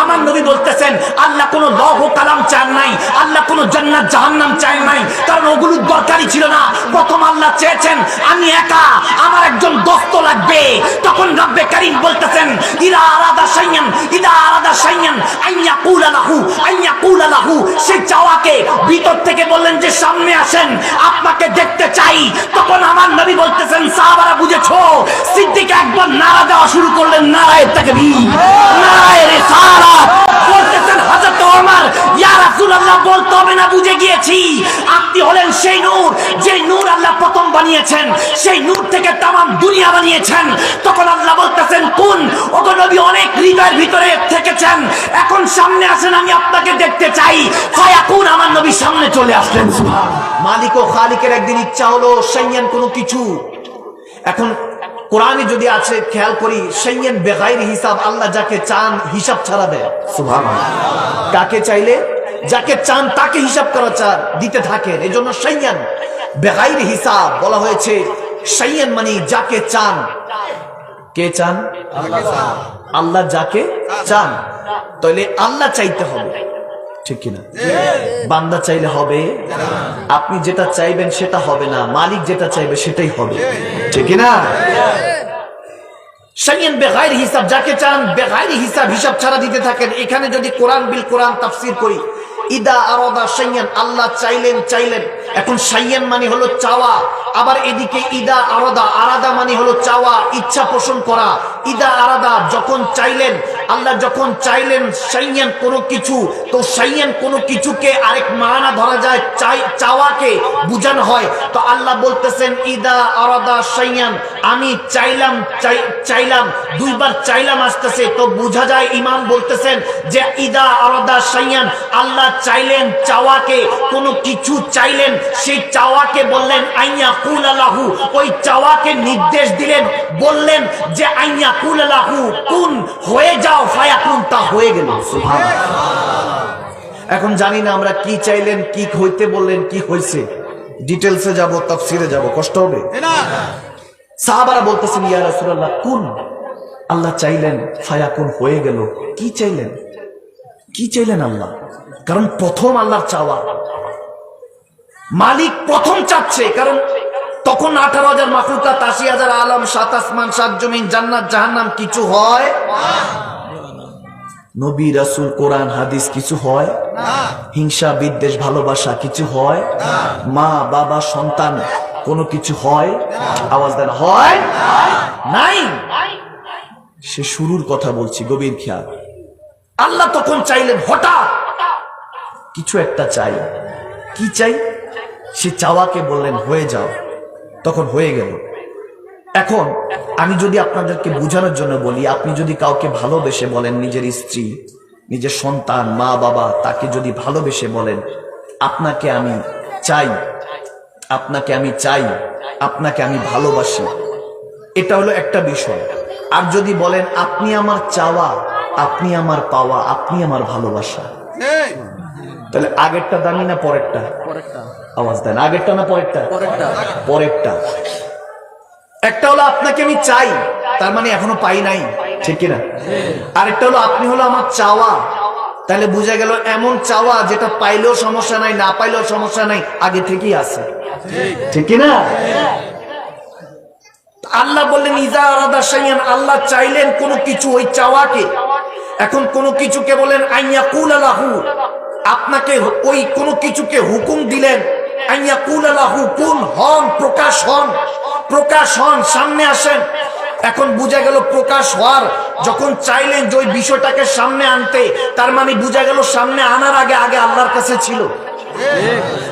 আমার নবী বলতেছেন, আল্লাহ কোনো লহ কালাম চান নাই, আল্লাহ কোনো জান্নাত জাহান্নাম চান নাই, কারণ ওগুলো দরকারই ছিল না। প্রথম আল্লাহ চেয়েছেন, আমি একা, আমার একজন দোস্ত লাগবে। তখন রব্বে কারিম বলতেছেন ইরা আলাদা সাইয়ান ইদা আলাদা সাইয়ান আইয়া কুলা লাহু আইয়া কুলা লাহু। সেই চাওয়াকে ভিতর থেকে বললেন যে, সামনে আসেন, আপনাকে দেখতে চাই তখন আমার নবী বলতেছেন, সাহাবারা বুঝেছ, সিদ্দিক একবার নারা দেওয়া শুরু করলেন নারায় তাকবীর নারায় রিসালাত। বলতেছেন, হযরত ওমর, ইয়া রাসূলুল্লাহ, বলতে হবে না, বুঝে গিয়েছি। আপনি হলেন সেই নূর যে নূর আল্লাহ প্রথম বানিয়েছেন, সেই নূর থেকে তামাম দুনিয়া বানিয়েছেন। তখন আল্লাহ বলতেছেন, কোন, ওগো নবী অনেক হৃদয়ের ভিতরে থেকেছেন। এখন সামনে আসেন, আমি আপনাকে দেখতে চাই। ফায়াকুন, আমার নবী সামনে চলে আসলেন মালিক ও খালিকের একদিন ইচ্ছা হলো সাইয়ান কোনো কিছু। এখন কোরআনে যদি আছে, খেয়াল করি, সাইয়ান বেগাইর হিসাব আল্লাহ যাকে চান হিসাব ছাড়া দেয় কাকে চাইলে? যাকে চান তাকে হিসাব করা চান দিতে থাকেন। এই জন্য সাইয়ান বেগাইর হিসাব বলা হয়েছে। সাইয়ান মানে যাকে চান। কে চান? আল্লাহ যাকে চান। তাহলে আল্লাহ চাইতে হবে। ঠিক কিনা? বান্দা চাইলে হবে, আপনি যেটা চাইবেন সেটা হবে না, মালিক যেটা চাইবে সেটাই হবে। ঠিক কিনা? এখানে যদি বিল কোরআন করি আরদা আল্লাহ চাইলেন চাইলেন। এখন সাইয়ান মানে হলো চাওয়া, আবার এদিকে মানে হলো চাওয়া, ইচ্ছা পোষণ করা। ইদা আরাদা, যখন চাইলেন, আল্লাহ যখন চাইলেন সাইয়ান কোনো কিছু, তো সাইয়ান কোনো কিছুকে আরেক মানা ধরা যায়, চাই, চাওয়াকে বুঝানো হয়। তো আল্লাহ বলতেছেন, ইদা আরাদা সাইয়ান, আমি চাইলাম, চাই, চাইলাম, দুইবার চাইলাম আসতেছে। তো বোঝা যায়, ইমাম বলতেছেন যে, ইদা আলাদা সাইয়ান, আল্লাহ চাইলেন চাওয়াকে, কোনো কিছু চাইলেন, সেই চাওয়াকে বললেন, আইয়া কুল আলাহু ওই চাওয়াকে নির্দেশ দিলেন, বললেন যে, আইয়া কুল আলাহু কুন হয়ে যাও ফায়াকুন তা হয়ে গেল এখন জানি না আমরা কি চাইলেন, কি হইতে বললেন, কি হয়েছে ডিটেলসে যাব, তাফসিরে যাব, কষ্ট হবে? সাহাবারা বলতেছেন, ইয়া রাসূলুল্লাহ, কোন? আল্লাহ চাইলেন, ফায়াকুন হয়ে গেল। কি চাইলেন? কি চাইলেন আল্লাহ? কারণ প্রথম আল্লাহর চাওয়া। মালিক প্রথম চাচ্ছে, কারণ তখন আঠারো হাজার মাফুকাত আশি হাজার আলম, সাত আসমান, সাত জমিন, জান্নাত, জাহান্নাম কিছু হয়? নবী, রাসূল, কোরআন, হাদিস কিছু হয়? হিংসা, বিদ্বেষ, ভালোবাসা কিছু হয়? মা, বাবা, সন্তান কোনো কিছু হয়? আওয়াজ দেন, হয়? নাই? সে শুরুর কথা বলছি, গভীর খেয়াল। আল্লাহ তখন চাইলেন, হঠাৎ কিছু একটা চাই। কি চাই? সে চাওয়াকে বললেন, হয়ে যাও। তখন হয়ে গেল। এখন আমি যদি আপনাদেরকে বোঝানোর জন্য বলি আপনি যদি কাউকে ভালোবেসে বলেন নিজের স্ত্রী নিজের সন্তান মা বাবা তাকে যদি ভালোবেসে বলেন আপনাকে আমি চাই আপনাকে আমি চাই আপনাকে আমি ভালোবাসি এটা হলো একটা বিষয়। আর যদি বলেন আপনি আমার চাওয়া আপনি আমার পাওয়া আপনি আমার ভালোবাসা তাহলে আগেরটা দামি না পরেরটা। আওয়াজ দেন আগেরটা না পরেরটা? পরেরটা। একটা হলো আপনাকে আমি চাই তার মানে এখনও পাই নাই। ঠিক কিনা? আরেকটা হলো আপনি হলো আমার চাওয়া। তাহলে বুঝা গেল এমন চাওয়া যেটা পাইলেও সমস্যা নাই না পাইলেও সমস্যা নাই আগে থেকেই আছে। ঠিক কিনা? আল্লাহ বললেন ইজা আরাদা সাইয়ান আল্লাহ চাইলেন কোনো কিছু ওই চাওয়াকে। এখন কোনো কিছুকে বলেন আইয়া কুল আলাহু আপনাকে ওই কোনো কিছুকে হুকুম দিলেন। কুন হন প্রকাশ হন। প্রকাশ হন সামনে আসেন। এখন বুঝা গেল প্রকাশ হওয়ার যখন চাইলেন যে ওই বিষয়টাকে সামনে আনতে তার মানে বুঝা গেল সামনে আনার আগে আগে আল্লাহর কাছে ছিল।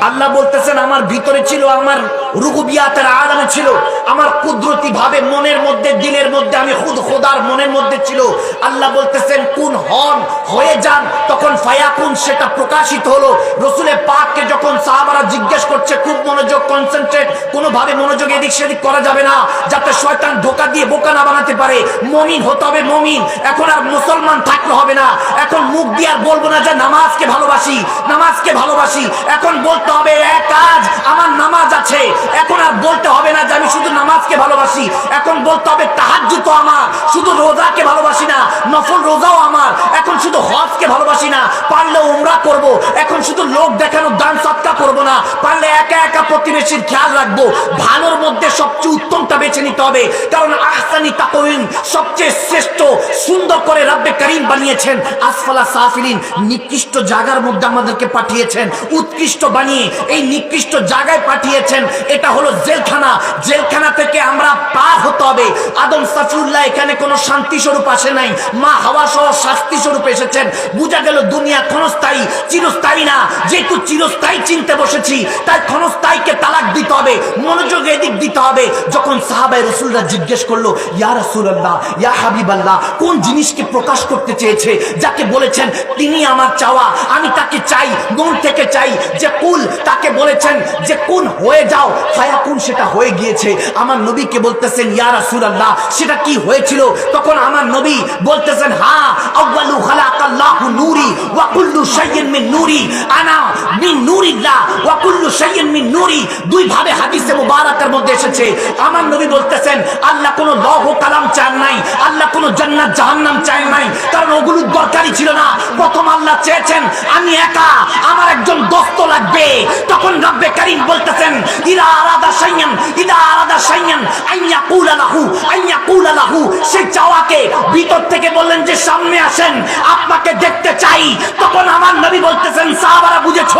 আল্লাহ বলতেছেন আমার ভিতরে ছিল আমার রুগুবিয়াতের আলামে ছিল। আমার কুদরতি ভাবে মনের মধ্যে, দিলের মধ্যে, আমি খুদ খোদার মনের মধ্যে ছিল। আল্লাহ বলতেছেন, কোন হন হয়ে যান, তখন ফায়াকুন, সেটা প্রকাশিত হলো। রসুলের পাককে যখন সাহাবারা জিজ্ঞেস করছে, খুব মনোযোগ কনসেন্ট্রেট কোনোভাবে মনোযোগ এদিক সেদিক করা যাবে না, যাতে শয়তান ধোকা দিয়ে বোকা না বানাতে পারে। মমিন হতে হবে মমিন, এখন আর মুসলমান থাকলে হবে না। এখন মুখ দিয়ে আর বলব না যে নামাজকে ভালোবাসি নামাজকে ভালোবাসি। এখন বলতে হবে এক কাজ, আমার নামাজ আছে এখন আর বলতে হবে না যে আমি শুধু নামাজকে ভালোবাসি এখন বলতে হবে তাহাজ্জু তো আমার, শুধু রোজাকে ভালোবাসি না, নফল রোজাও আমার এখন শুধু হজকে ভালোবাসি না, পারলে উমরা করব। এখন শুধু লোক দেখানো দান সৎকা করব না, পারলে একা একা প্রতিবেশীর খেয়াল রাখব, ভালোর মধ্যে সবচেয়ে উত্তম বেছে নিতে হবে। কারণ আহসানি তাকওয়িন সবচেয়ে শ্রেষ্ঠ, সুন্দর করে রাব্বে করিম বানিয়েছেন। আসফালা সাফিলিন নিকৃষ্ট জায়গার মধ্যে আমাদেরকে পাঠিয়েছেন। উৎকৃষ্ট বানিয়ে এই নিকৃষ্ট জায়গায় পাঠিয়েছেন। এটা হলো জেলখানা। জেলখানা থেকে আমরা পার হতে হবে। আদম সাফিউল্লাহ এখানে কোনো শান্তি স্বরূপ আসে নাই। মা হাওয়া সহ শাস্তি স্বরূপ এসেছেন। বুঝা গেল দুনিয়া ক্ষণস্থায়ী, চিরস্থায়ী না। যেহেতু চিরস্থায়ী চিনতে বসেছি, তাই ক্ষণস্থায়ীকে তালাক দিতে হবে, মনোযোগ এদিক দিতে হবে। যখন সাহাবাই রসুলরা জিজ্ঞেস করল, ইয়া রসুল্লাহ ইয়া হাবিব আল্লাহ কোন জিনিসকে প্রকাশ করতে চেয়েছে যাকে বলেছেন, তিনি আমার চাওয়া, আমি তাকে চাই, মন থেকে চাই, যে কুল তাকে বলেছেন, যে কোন হয়ে যাও ফায়া কোন সেটা হয়ে গিয়েছে। আমার নবীকে বলতেছেন, ইয়া রাসূলুল্লাহ, সেটা কি হয়েছিল? তখন আমার নবী বলতেছেন হ্যাঁ আউয়ালু খালাকাল্লাহু নূরি, ওয়া কুল্লু শাইইন মিন নূরি, আনা মিন নূরিল্লাহ, ওয়া কুল্লু শাইইন মিন নূরি। দুই ভাবে হাদিসে মুবারাকের মধ্যে এসেছে। আমার নবী বলতেছেন, আল্লাহ কোনো লৌহ কালাম চান নাই, আল্লাহ কোনো জান্নাত জাহান্নাম চান নাই, কারণ ওগুলো দরকারই ছিল না। প্রথম আল্লাহ চেয়েছেন, আমি একা, আমার একজন দোস্ত লাগবে। তখন রব্বে করিম বলতেছেন, ইদা আরাদা শাইয়ান, ইদা আরাদা শাইয়ান, আইয়া কুলা লাহু, আইয়া কুলা লাহু। সেই চাওয়াকে ভিতর থেকে বললেন যে, সামনে আসেন, আপনাকে দেখতে চাই। তখন আমার নবী বলতেছেন, সাহাবারা বুঝেছ,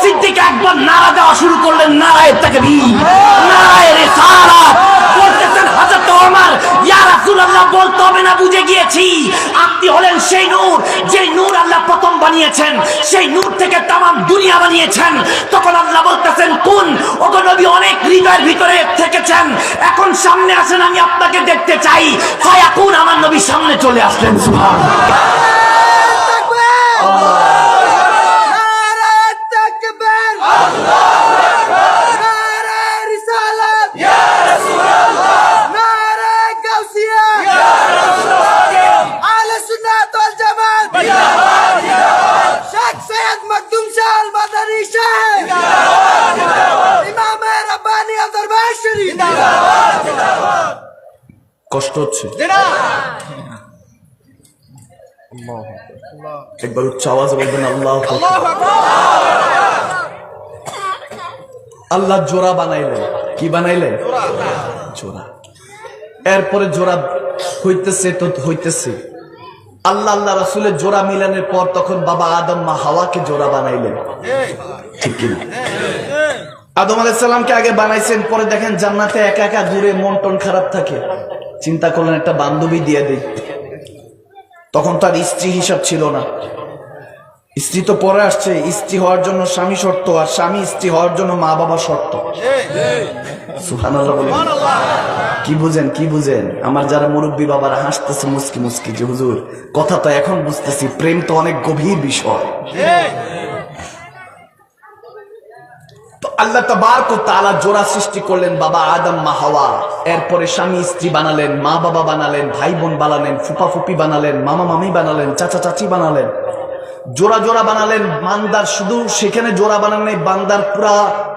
সিদ্দিক একবার নারা দেওয়া শুরু করলেন নারায় তাকবীর নারায় রিসালাত বলতেছেন হযরত ওমর ইয়া রাসূলুল্লাহ বলতে হবে না, বুঝে গিয়েছি। আপনি হলেন সেই নূর যে নূর আল্লাহ প্রথম বানিয়েছেন, সেই নূর থেকে তামাম দুনিয়া বানিয়েছেন। তখন আল্লাহ বলতেছেন, কোন, ওগো নবী অনেক হৃদয়ের ভিতরে থেকেছেন, এখন সামনে আসেন, আমি আপনাকে দেখতে চাই। ফায়াকুন, আমার নবী সামনে চলে আসলেন সুবহান কষ্ট হচ্ছে। একবার উচ্চ আওয়াজ বলবেন আল্লাহ আল্লাহ জোড়া বানাইলেন। কি বানাইলেন? জোড়া। এরপরে জোড়া হইতেছে তো হইতেছে। আল্লাহ আল্লাহ রাসুলের জোড়া মিলানের পর তখন বাবা আদম মা হাওয়াকে জোড়া বানাইলেন। ঠিক কিনা আদম আলাইসাল্লামকে আগে বানাইছেন পরে দেখেন জান্নাতে একা একা দূরে মন টন খারাপ থাকে। চিন্তা করলেন, একটা বান্ধবী দিয়ে দিই। তখন তার স্ত্রী হিসাব ছিল না। স্ত্রী তো পরে আসছে, স্ত্রী হওয়ার জন্য স্বামী শর্ত আর স্বামী স্ত্রী হওয়ার জন্য মা বাবা শর্ত। কি বুঝেন কি বুঝেন? আমার যারা মুরব্বী বাবারা হাসতেছে মুস্কি মুস্কি যে হুজুর, কথা তো এখন বুঝতেছি, প্রেম তো অনেক গভীর বিষয়। আল্লাহ তাআলা জোড়া সৃষ্টি করলেন বাবা আদম মা হাওয়া। এরপরে স্বামী, স্ত্রী বানালেন, মা বাবা বানালেন, ভাই বোন বানালেন, ফুপা ফুপি বানালেন, মামা মামি বানালেন, চাচা চাচি বানালেন। জোড়া জোড়া বানালেন, বান্দার শুধু সেখানে জোড়া বানালেন বান্দার পুরা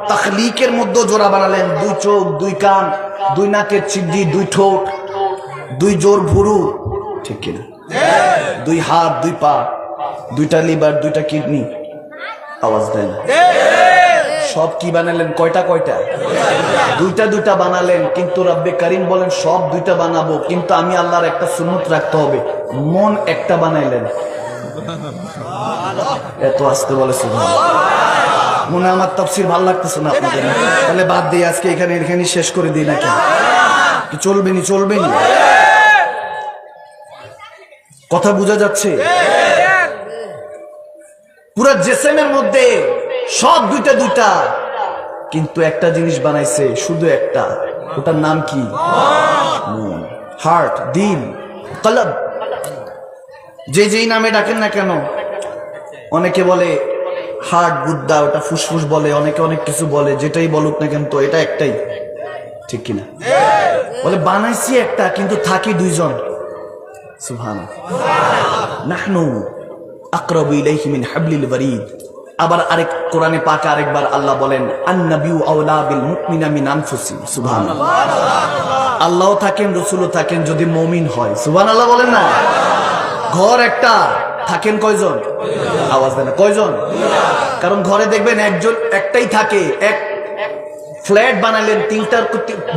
তাখলিকের মধ্যে জোড়া বানালেন। দুই চোখ, দুই কান, দুই নাকের চিডি দুই ঠোঁট, দুই জোর ভুরু, ঠিক কিনা? দুই হাত, দুই পা, দুইটা লিভার, দুইটা কিডনি, আওয়াজ দেয় না। সব কি বানালেন? কয়টা কয়টা? দুইটা দুইটা বানালেন, কিন্তু রব্বে করিম বলেন, সব দুইটা বানাবো, কিন্তু আমি আল্লাহর একটা সুন্নত রাখতে হবে। মন একটা বানাইলেন। এত আসতে বলে সুবহানাল্লাহ। মনে আমার তফসির ভালো লাগতেছে না আপনাদের। তাহলে বাদ দিয়ে আজকে এখানে এখানে শেষ করে দিই নাকি? চলবেনি চলবেনি? কথা বোঝা যাচ্ছে? পুরো জেসেমের মধ্যে সব দুইটা দুইটা। কিন্তু একটা জিনিস বানাইছে, শুধু একটা। ওটার নাম কি? হার্ট দিল কলব। যে যেই নামে ডাকেন না কেন, অনেকে বলে হার্ট বুদ্ধা ওটা ফুসফুস বলে, অনেকে অনেক কিছু বলে, যেটাই বলুক না কেন তো এটা একটাই। ঠিক কিনা? বলে, বানাইছি একটা, কিন্তু থাকি দুইজন। সুহান নাহনু আকরাবু মিন হাবলিল আবার আরেক কোরআনে পাকে আরেকবার আল্লাহ বলেন, আন্নাবিউ আওলা বিল মুমিনা মিন আনফুসিহিম সুবহানাল্লাহ। আল্লাহও থাকেন, রসুলও থাকেন যদি মমিন হয়। সুবহানাল্লাহ বলেন না? ঘর একটা, থাকেন কয়জন? আওয়াজ দেন কয়জন? কারণ ঘরে দেখবেন একজন, একটাই থাকে, এক ফ্ল্যাট বানালেন তিনটার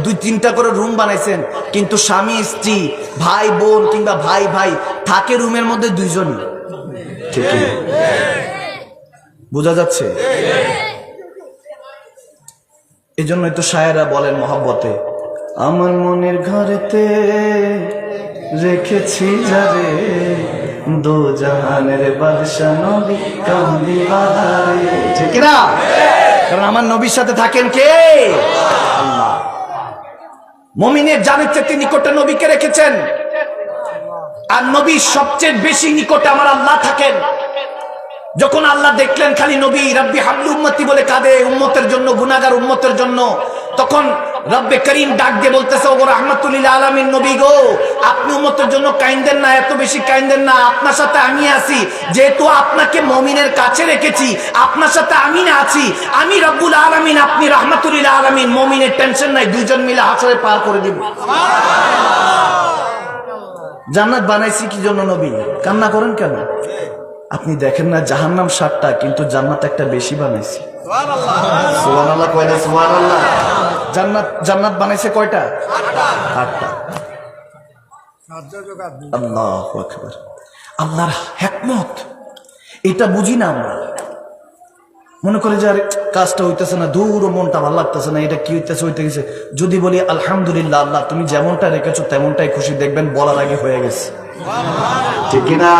দুই, তিনটা করে রুম বানাইছেন, কিন্তু স্বামী, স্ত্রী, ভাই, বোন কিংবা ভাই ভাই, থাকে রুমের মধ্যে দুইজনই। ঠিকই বোঝা যাচ্ছে? এই জন্যই তো সায়েরা বলেন মহব্বতে, আমার মনের ঘরেতে রেখেছি যারে দো জাহানের বাদশা নবী কামলি বাহারে। ঠিক না? কারণ আমার নবীর সাথে থাকেন কে? মমিনের জানের চেয়ে নিকটে নবীকে রেখেছেন। আর নবীর সবচেয়ে বেশি নিকটে আমার আল্লাহ থাকেন। যখন আল্লাহ দেখলেন খালি নবী, রব্বি হাবলু উম্মতি বলে কাঁদে, উম্মতের জন্য গুনাগার উম্মতের জন্য, তখন রব্বে করিম ডাক দিয়ে বলতেছে, ওগো রহমাতুল্লিল আলামিন নবী গো, আপনি উম্মতের জন্য কাইন্দেন না, এত বেশি কাইন্দেন না, আপনার সাথে আমি আছি, যেহেতু আপনাকে মমিনের কাছে রেখেছি, আপনার সাথে আমি না আছি, আমি রব্বুল আলামিন, আপনি রহমাতুল্লিল আলামিন, মমিনের টেনশন নাই, দুইজন মিলে হাসরে পার করে দিব। জান্নাত বানাইছি কি জন্য নবী? কান্না করেন কেন? আপনি দেখেন না জাহান্নাম সাতটা কিন্তু জান্নাত একটা বেশি বানাইছি। সুবহানাল্লাহ। কয়টা সুবহানাল্লাহ। জান্নাত জান্নাত বানাইছে কয়টা? আটটা। আল্লাহু আকবার। আল্লাহর হেকমত। এটা বুঝি না আমরা। মনে করে যে আরে কাজটা হইতেছে না দূর মনটা ভালো লাগতেছে না এটা কি হইতেছে হইতে গেছে যদি বলি আলহামদুলিল্লাহ আল্লাহ তুমি যেমনটা রেখেছো তেমনটাই খুশি দেখবেন বলার আগে হয়ে গেছে। ঠিক না